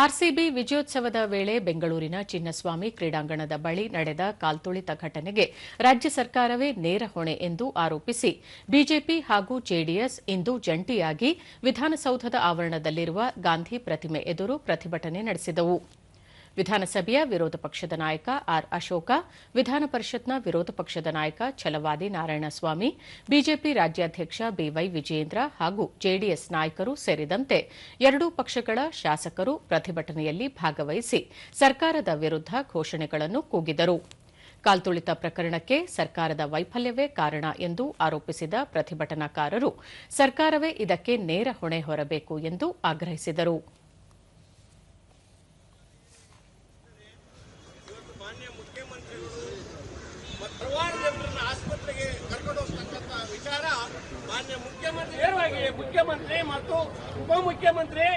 RCB ವಿಜಯೋತ್ಸವದ ವೇಳೆ ಬೆಂಗಳೂರಿನ ಚಿನ್ನಸ್ವಾಮಿ ಕ್ರೀಡಾಂಗಣದ ಬಳಿ ನಡೆದ ಕಾಲ್ತುಳಿತ ಘಟನೆಗೆ ರಾಜ್ಯ ಸರ್ಕಾರವೇ ನೇರ ಹೊಣೆ ಎಂದು ಆರೋಪಿಸಿ, ಬಿಜೆಪಿ ಹಾಗೂ ಜೆಡಿಎಸ್ ಇಂದು ಜಂಟಿಯಾಗಿ ವಿಧಾನಸೌಧದ ಆವರಣದಲ್ಲಿರುವ ಗಾಂಧಿ ಪ್ರತಿಮೆ ಎದುರು ಪ್ರತಿಭಟನೆ ನಡೆಸಿದವು. ವಿಧಾನಸಭೆಯ ವಿರೋಧ ಪಕ್ಷದ ನಾಯಕ ಆರ್ ಅಶೋಕ, ವಿಧಾನ ಪರಿಷತ್ನ ವಿರೋಧ ಪಕ್ಷದ ನಾಯಕ ಛಲವಾದಿ ನಾರಾಯಣಸ್ವಾಮಿ, ಬಿಜೆಪಿ ರಾಜ್ಯಾಧ್ಯಕ್ಷ ಬಿವೈ ವಿಜಯೇಂದ್ರ ಹಾಗೂ ಜೆಡಿಎಸ್ ನಾಯಕರು ಸೇರಿದಂತೆ ಎರಡೂ ಪಕ್ಷಗಳ ಶಾಸಕರು ಪ್ರತಿಭಟನೆಯಲ್ಲಿ ಭಾಗವಹಿಸಿ ಸರ್ಕಾರದ ವಿರುದ್ದ ಘೋಷಣೆಗಳನ್ನು ಕೂಗಿದರು. ಕಾಲ್ತುಳಿತ ಪ್ರಕರಣಕ್ಕೆ ಸರ್ಕಾರದ ವೈಫಲ್ಯವೇ ಕಾರಣ ಎಂದು ಆರೋಪಿಸಿದ ಪ್ರತಿಭಟನಾಕಾರರು ಸರ್ಕಾರವೇ ಇದಕ್ಕೆ ನೇರ ಹೊಣೆ ಹೊರಬೇಕು ಎಂದು ಆಗ್ರಹಿಸಿದರು. ಮಾನ್ಯ ಮುಖ್ಯಮಂತ್ರಿಗಳು ಮತ್ತು ಹಲವಾರು ಜನರನ್ನ ಆಸ್ಪತ್ರೆಗೆ ಕರ್ಕೊಂಡು ಹೋಗ್ತಕ್ಕಂಥ ವಿಚಾರ ಮಾನ್ಯ ಮುಖ್ಯಮಂತ್ರಿ ಮುಖ್ಯಮಂತ್ರಿ ಮತ್ತು ಉಪಮುಖ್ಯಮಂತ್ರಿ